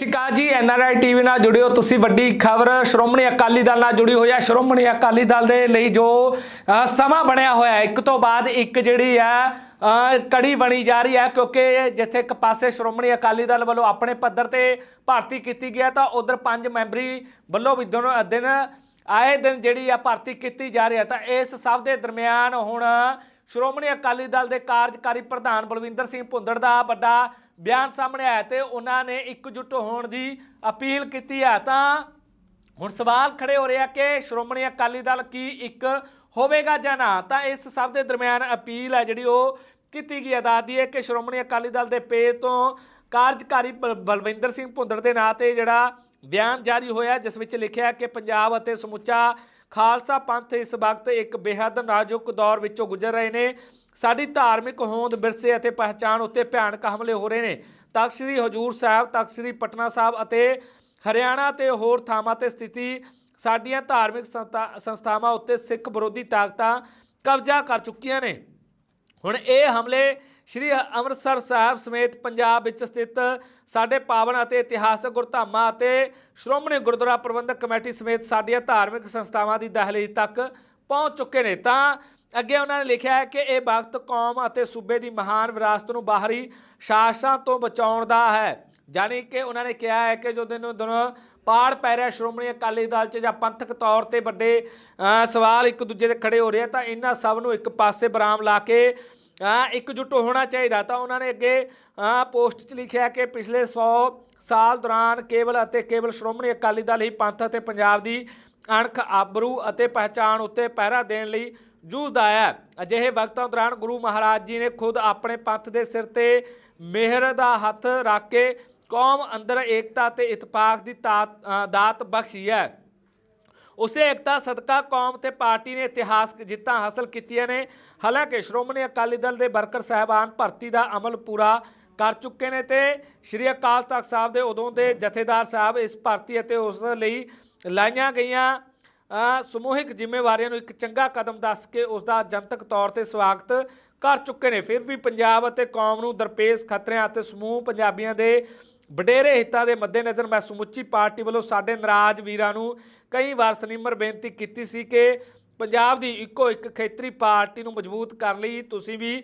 ਚਿਕਾ ਜੀ NRI TV ਨਾਲ ਜੁੜਿਓ ਤੁਸੀਂ ਵੱਡੀ ਖਬਰ ਸ਼੍ਰੋਮਣੀ ਅਕਾਲੀ ਦਲ ਨਾਲ ਜੁੜੀ ਹੋਈ ਹੈ ਸ਼੍ਰੋਮਣੀ ਅਕਾਲੀ ਦਲ ਦੇ ਲਈ ਜੋ ਸਮਾਂ ਬਣਿਆ ਹੋਇਆ ਹੈ ਇੱਕ ਤੋਂ ਬਾਅਦ ਇੱਕ ਜਿਹੜੀ ਹੈ ਅ, ਕੜੀ ਬਣੀ ਜਾ ਰਹੀ ਹੈ ਕਿਉਂਕਿ ਜਿੱਥੇ ਇੱਕ ਪਾਸੇ ਸ਼੍ਰੋਮਣੀ ਅਕਾਲੀ ਦਲ ਵੱਲੋਂ ਆਪਣੇ ਪੱਧਰ ਤੇ ਭਰਤੀ ਕੀਤੀ ਗਿਆ ਤਾਂ ਉਧਰ ਪੰਜ ਮੈਂਬਰੀ ਵੱਲੋਂ ਵੀ ਦੋਨੋਂ ਦਿਨ ਆਏ ਦਿਨ ਜਿਹੜੀ ਆ ਭਰਤੀ ਕੀਤੀ ਜਾ ਰਹੀ ਹੈ ਤਾਂ ਇਸ ਸਭ ਦੇ ਦਰਮਿਆਨ ਹੁਣ ਸ਼੍ਰੋਮਣੀ ਅਕਾਲੀ ਦਲ ਦੇ ਕਾਰਜਕਾਰੀ ਪ੍ਰਧਾਨ ਬਲਵਿੰਦਰ ਸਿੰਘ ਭੁੰਦੜ ਦਾ ਵੱਡਾ ਬਿਆਨ ਸਾਹਮਣੇ ਆਇਆ ਤੇ ਉਹਨਾਂ ਨੇ ਇਕਜੁੱਟ ਹੋਣ ਦੀ ਅਪੀਲ ਕੀਤੀ ਹੈ। ਤਾਂ ਹੁਣ ਸਵਾਲ ਖੜੇ ਹੋ ਰਿਹਾ ਕਿ ਸ਼੍ਰੋਮਣੀ ਅਕਾਲੀ ਦਲ ਕੀ ਇੱਕ ਹੋਵੇਗਾ ਜਾਂ ਨਾ? ਤਾਂ ਇਸ ਸਭ ਦੇ ਦਰਮਿਆਨ ਅਪੀਲ ਹੈ ਜਿਹੜੀ ਉਹ ਕੀਤੀ ਗਈ ਅਦਾਦੀ ਹੈ ਕਿ ਸ਼੍ਰੋਮਣੀ ਅਕਾਲੀ ਦਲ ਦੇ ਪੇਜ ਤੋਂ ਕਾਰਜਕਾਰੀ ਬਲ- ਬਲਵਿੰਦਰ ਸਿੰਘ ਭੁੰਦੜ ਦੇ ਨਾਂ ਤੇ ਜਿਹੜਾ ਬਿਆਨ ਜਾਰੀ ਹੋਇਆ ਜਿਸ ਵਿੱਚ ਲਿਖਿਆ ਕਿ ਪੰਜਾਬ ਅਤੇ ਸਮੁੱਚਾ ਖਾਲਸਾ ਪੰਥ ਇਸ ਵਕਤ ਇੱਕ ਬੇਹੱਦ ਨਾਜ਼ੁਕ ਦੌਰ ਵਿੱਚੋਂ ਗੁਜ਼ਰ ਰਹੇ ਨੇ। ਸਾਡੀ ਧਾਰਮਿਕ ਹੋਂਦ ਵਿਰਸੇ ਅਤੇ ਪਹਿਚਾਣ ਉੱਤੇ ਭਿਆਨਕ ਹਮਲੇ ਹੋ ਰਹੇ ਨੇ। ਤਖ਼ਤ ਸ੍ਰੀ ਹਜੂਰ ਸਾਹਿਬ, ਤਖ਼ਤ ਸ੍ਰੀ ਪਟਨਾ ਸਾਹਿਬ ਅਤੇ ਹਰਿਆਣਾ ਤੇ ਹੋਰ ਥਾਵਾਂ ਤੇ ਸਥਿਤੀ, ਸਾਡੀਆਂ ਧਾਰਮਿਕ ਸੰਸਥਾ- ਸੰਸਥਾਵਾਂ ਉੱਤੇ ਸਿੱਖ ਵਿਰੋਧੀ ਤਾਕਤਾਂ ਕਬਜ਼ਾ ਕਰ ਚੁੱਕੀਆਂ ਨੇ। ਹੁਣ ਇਹ ਹਮਲੇ ਸ਼੍ਰੀ ਅੰਮ੍ਰਿਤਸਰ ਸਾਹਿਬ ਸਮੇਤ ਪੰਜਾਬ ਵਿੱਚ ਸਥਿਤ ਸਾਡੇ ਪਾਵਨ ਅਤੇ ਇਤਿਹਾਸਕ ਗੁਰਧਾਮਾਂ ਅਤੇ ਸ਼੍ਰੋਮਣੀ ਗੁਰਦੁਆਰਾ ਪ੍ਰਬੰਧਕ ਕਮੇਟੀ ਸਮੇਤ ਸਾਡੀਆਂ ਧਾਰਮਿਕ ਸੰਸਥਾਵਾਂ ਦੀ ਦਹਲੀਜ਼ ਤੱਕ ਪਹੁੰਚ ਚੁੱਕੇ ਨੇ। ਤਾਂ ਅੱਗੇ ਉਹਨਾਂ ਨੇ ਲਿਖਿਆ ਹੈ ਕਿ ਇਹ ਵਕਤ ਕੌਮ ਅਤੇ ਸੂਬੇ ਦੀ ਮਹਾਨ ਵਿਰਾਸਤ ਨੂੰ ਬਾਹਰੀ ਸ਼ਾਸਨਾਂ ਤੋਂ ਬਚਾਉਣ ਦਾ ਹੈ। ਜਾਣੀ ਕਿ ਉਹਨਾਂ ਨੇ ਕਿਹਾ ਹੈ ਕਿ ਜੋ ਦਿਨੋਂ ਦਿਨ ਪਾੜ ਪੈ ਰਿਹਾ ਸ਼੍ਰੋਮਣੀ ਅਕਾਲੀ ਦਲ 'ਚ ਜਾਂ ਪੰਥਕ ਤੌਰ ਤੇ ਵੱਡੇ ਸਵਾਲ ਇੱਕ ਦੂਜੇ ਦੇ ਖੜੇ ਹੋ ਰਹੇ ਆ, ਤਾਂ ਇਹਨਾਂ ਸਭ ਨੂੰ ਇੱਕ ਪਾਸੇ ਬਰਾਮ ਲਾ ਕੇ ਇਕਜੁੱਟ ਹੋਣਾ ਚਾਹੀਦਾ। ਤਾਂ ਉਹਨਾਂ ਨੇ ਅੱਗੇ ਪੋਸਟ 'ਚ ਲਿਖਿਆ ਕਿ ਪਿਛਲੇ 100 ਸਾਲ ਦੌਰਾਨ ਕੇਵਲ ਅਤੇ ਕੇਵਲ ਸ਼੍ਰੋਮਣੀ ਅਕਾਲੀ ਦਲ ਹੀ ਪੰਥ ਅਤੇ ਪੰਜਾਬ ਦੀ ਅਣਖ ਆਬਰੂ ਅਤੇ ਪਹਿਚਾਣ ਉੱਤੇ ਪਹਿਰਾ ਦੇਣ ਲਈ ਜੂਝਦਾ ਹੈ। ਅਜਿਹੇ ਵਕਤਾਂ ਦੌਰਾਨ ਗੁਰੂ ਮਹਾਰਾਜ ਜੀ ਨੇ ਖੁਦ ਆਪਣੇ ਪੰਥ ਦੇ ਸਿਰ ਤੇ ਮਿਹਰ ਦਾ ਹੱਥ ਰੱਖ ਕੇ ਕੌਮ ਅੰਦਰ ਏਕਤਾ ਤੇ ਇਤਫਾਕ ਦੀ ਤਾਤ- ਦਾਤ ਬਖਸ਼ੀ ਹੈ। ਉਸੇ ਏਕਤਾ, ਸਦਕਾ, ਕੌਮ ਤੇ ਪਾਰਟੀ ਨੇ ਇਤਿਹਾਸਕ ਜਿੱਤਾਂ ਹਾਸਲ ਕੀਤੀਆਂ ਨੇ। ਹਾਲਾਂਕਿ ਸ਼੍ਰੋਮਣੀ ਅਕਾਲੀ ਦਲ ਦੇ ਵਰਕਰ ਸਹਿਬਾਨ ਭਰਤੀ ਦਾ ਅਮਲ ਪੂਰਾ ਕਰ ਚੁੱਕੇ ਨੇ ਤੇ ਸ਼੍ਰੀ ਅਕਾਲ ਤਖਤ ਸਾਹਿਬ ਦੇ ਉਦੋਂ ਦੇ ਜਥੇਦਾਰ ਸਾਹਿਬ ਇਸ ਭਰਤੀ ਅਤੇ ਉਸ ਲਈ ਲਾਈਆਂ ਗਈਆਂ ਸਮੂਹਿਕ ਜ਼ਿੰਮੇਵਾਰੀਆਂ ਨੂੰ ਇੱਕ ਚੰਗਾ ਕਦਮ ਦੱਸ ਕੇ ਉਸ ਦਾ ਜਨਤਕ ਤੌਰ ਤੇ ਸਵਾਗਤ ਕਰ ਚੁੱਕੇ ਨੇ। ਫਿਰ ਵੀ ਪੰਜਾਬ ਅਤੇ ਕੌਮ ਨੂੰ ਦਰਪੇਸ਼ ਖਤਰਿਆਂ ਅਤੇ ਸਮੂਹ ਪੰਜਾਬੀਆਂ ਦੇ ਵਡੇਰੇ ਹਿੱਤਾਂ ਦੇ ਮੱਦੇਨਜ਼ਰ ਮੈਂ ਸਮੁੱਚੀ ਪਾਰਟੀ ਵੱਲੋਂ ਸਾਡੇ ਨਾਰਾਜ਼ ਵੀਰਾਂ ਨੂੰ ਕਈ ਵਾਰ ਸਨਿਮਰ ਬੇਨਤੀ ਕੀਤੀ ਸੀ ਕਿ ਪੰਜਾਬ ਦੀ ਇੱਕੋ ਇੱਕ ਖੇਤਰੀ ਪਾਰਟੀ ਨੂੰ ਮਜ਼ਬੂਤ ਕਰਨ ਲਈ ਤੁਸੀਂ ਵੀ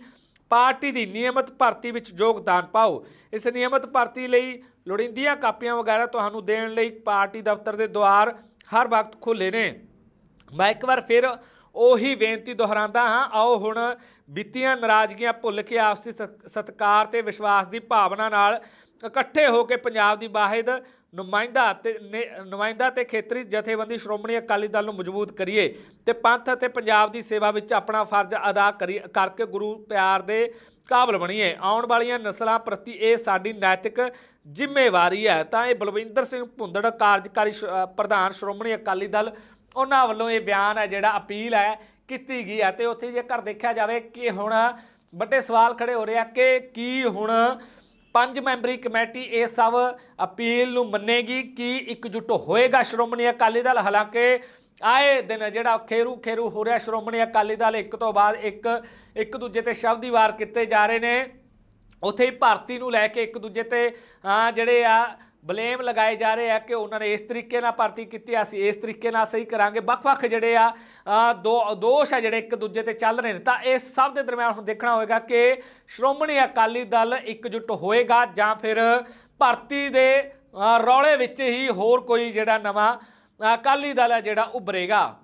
ਪਾਰਟੀ ਦੀ ਨਿਯਮਤ ਭਰਤੀ ਵਿੱਚ ਯੋਗਦਾਨ ਪਾਓ। ਇਸ ਨਿਯਮਤ ਭਰਤੀ ਲਈ ਲੋੜੀਂਦੀਆਂ ਕਾਪੀਆਂ ਵਗੈਰਾ ਤੁਹਾਨੂੰ ਦੇਣ ਲਈ ਪਾਰਟੀ ਦਫ਼ਤਰ ਦੇ ਦੁਆਰ ਹਰ ਵਕਤ ਖੁੱਲੇ ਨੇ। ਮੈਂ ਇੱਕ ਵਾਰ ਫਿਰ ਉਹੀ ਬੇਨਤੀ ਦੁਹਰਾਉਂਦਾ ਹਾਂ, ਆਓ ਹੁਣ ਬੀਤੀਆਂ ਨਾਰਾਜ਼ਗੀਆਂ ਭੁੱਲ ਕੇ ਆਪਸੀ ਸਤ- ਸਤਿਕਾਰ ਤੇ ਵਿਸ਼ਵਾਸ ਦੀ ਭਾਵਨਾ ਨਾਲ ਇਕੱਠੇ ਹੋ ਕੇ ਪੰਜਾਬ ਦੀ ਵਾਹਿਦ ਨੁਮਾਇੰਦਾ ਤੇ ਨੇ- ਨੁਮਾਇੰਦਾ ਤੇ ਖੇਤਰੀ ਜਥੇਬੰਦੀ ਸ਼੍ਰੋਮਣੀ ਅਕਾਲੀ ਦਲ ਨੂੰ ਮਜ਼ਬੂਤ ਕਰੀਏ ਤੇ ਪੰਥ ਅਤੇ ਪੰਜਾਬ ਦੀ ਸੇਵਾ ਵਿੱਚ ਆਪਣਾ ਫਰਜ਼ ਅਦਾ ਕਰੀ, ਕਰਕੇ ਗੁਰੂ ਪਿਆਰ ਦੇ ਕਾਬਲ ਬਣੀਏ। ਆਉਣ ਵਾਲੀਆਂ ਨਸਲਾਂ ਪ੍ਰਤੀ ਇਹ ਸਾਡੀ ਨੈਤਿਕ ਜ਼ਿੰਮੇਵਾਰੀ ਹੈ। ਤਾਂ ਇਹ ਬਲਵਿੰਦਰ ਸਿੰਘ ਭੁੰਦੜ ਕਾਰਜਕਾਰੀ ਸ਼- ਪ੍ਰਧਾਨ ਸ਼੍ਰੋਮਣੀ ਅਕਾਲੀ ਦਲ ਉਹਨਾਂ ਵੱਲੋਂ ਇਹ ਬਿਆਨ ਹੈ, ਜਿਹੜਾ ਅਪੀਲ ਹੈ, ਕੀਤੀ ਗਈ ਹੈ। ਤੇ ਉੱਥੇ ਜੇਕਰ ਦੇਖਿਆ ਜਾਵੇ ਕਿ ਹੁਣ ਵੱਡੇ ਸਵਾਲ ਖੜੇ ਹੋ ਰਹੇ ਆ ਕਿ ਕੀ ਹੁਣ ਪੰਜ ਮੈਂਬਰੀ ਕਮੇਟੀ ਇਹ ਸਭ ਅਪੀਲ ਨੂੰ ਮੰਨੇਗੀ, ਕਿ ਇਕਜੁੱਟ ਹੋਏਗਾ? ਸ਼੍ਰੋਮਣੀ ਅਕਾਲੀ ਦਲ ਹਾਲਾਂਕਿ ਆਏ ਦਿਨ ਜਿਹੜਾ ਖੇਰੂ ਖੇਰੂ ਹੋ ਰਿਹਾ, ਸ਼੍ਰੋਮਣੀ ਅਕਾਲੀ ਦਲ ਇੱਕ ਤੋਂ ਬਾਅਦ ਇੱਕ ਇੱਕ ਦੂਜੇ ਤੇ ਸ਼ਬਦੀ ਵਾਰ ਕੀਤੇ ਜਾ ਰਹੇ ਨੇ। ਉੱਥੇ ਹੀ ਭਰਤੀ ਨੂੰ ਲੈ ਕੇ ਇੱਕ ਦੂਜੇ ਤੇ ਜਿਹੜੇ ਆ ਬਲੇਮ ਲਗਾਏ ਜਾ ਰਹੇ ਆ ਕਿ ਉਹਨਾਂ ਨੇ ਇਸ ਤਰੀਕੇ ਨਾਲ ਭਰਤੀ ਕੀਤੀ ਅਸੀਂ ਇਸ ਤਰੀਕੇ ਨਾਲ ਸਹੀ ਕਰਾਂਗੇ। ਵੱਖ-ਵੱਖ ਜਿਹੜੇ ਆ ਦੋ, ਦੋਸ਼ ਆ ਜਿਹੜੇ ਇੱਕ ਦੂਜੇ ਤੇ ਚੱਲ ਰਹੇ ਨੇ। ਤਾਂ ਇਸ ਸਭ ਦੇ ਦਰਮਿਆਨ ਹੁਣ ਦੇਖਣਾ ਹੋਏਗਾ ਕਿ ਸ਼੍ਰੋਮਣੀ ਅਕਾਲੀ ਦਲ ਇਕਜੁੱਟ ਹੋਏਗਾ ਜਾਂ ਫਿਰ ਭਰਤੀ ਦੇ ਰੌਲੇ ਵਿੱਚ ਹੀ ਹੋਰ ਕੋਈ ਜਿਹੜਾ ਨਵਾਂ ਅਕਾਲੀ ਦਲ ਹੈ ਜਿਹੜਾ ਉਭਰੇਗਾ।